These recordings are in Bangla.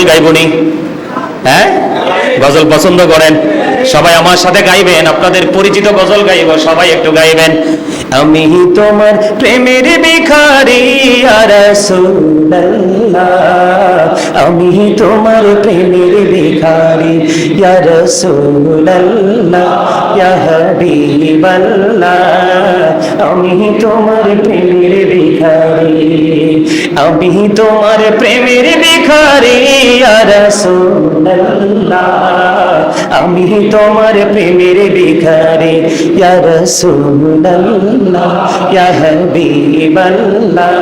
গজল গাইবনি? হ্যাঁ? গজল পছন্দ করেন? সবাই আমার সাথে গাইবেন, আপনাদের পরিচিত গজল গাইব, সবাই একটু গাইবেন। আমি তোমার প্রেমের ভিখারি আমি তোমার প্রেমের ভিখারি ইয়া রাসূলুল্লাহ। ইয়া হাবিবাল্লাহ। আমি তোমার প্রেমের ভিখারি, আমি তোমার প্রেমের ভিখারি আমি তোমার প্রেমের ভিখারি, ইয়া রাসূলুল্লাহ, ইয়া হাবিবাল্লাহ।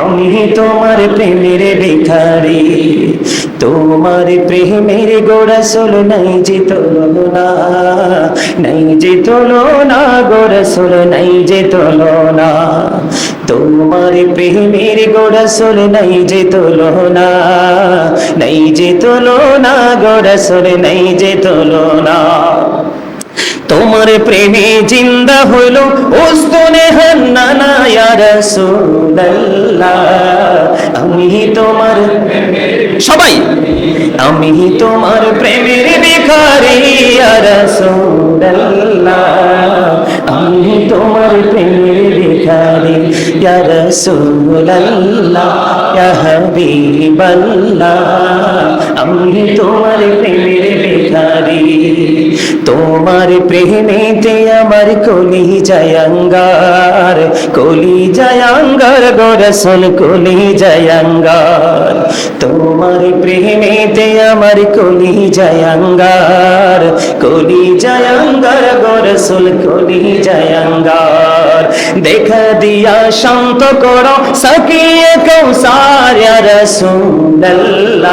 আমি তোমার প্রেমের ভিখারি তোমার প্রেমের গোরসল নাই যে তুলনা, নাই যে তুলনা গোরসল নাই যে তুলনা। তোমার প্রেমের গোরসল নাই যে তুলনা, নাই যে তুলনা গোরসল নাই যে তুলনা। তোমার প্রেমে জিন্দা হইল, ওস্তনে হান্নানা ইয়া রাসূলুল্লাহ। সবাই। আমি তোমার প্রেমের ভিখারি আমি তোমার প্রেমের ভিখারি আমি তোমার প্রেমের ভিখারি তোমার প্রেমেতে আমার কলি জয়ঙ্গার কলি জয়ঙ্গার গোরসল কলি জয়ঙ্গার তোমার প্রেমেতে আমার কলি জয়ঙ্গার কলি জয়ঙ্গার গোরসল কলি জয়ঙ্গার দেখা দিয়া শান্ত করো, সকিয়ে কৌসার রসুল্লাহ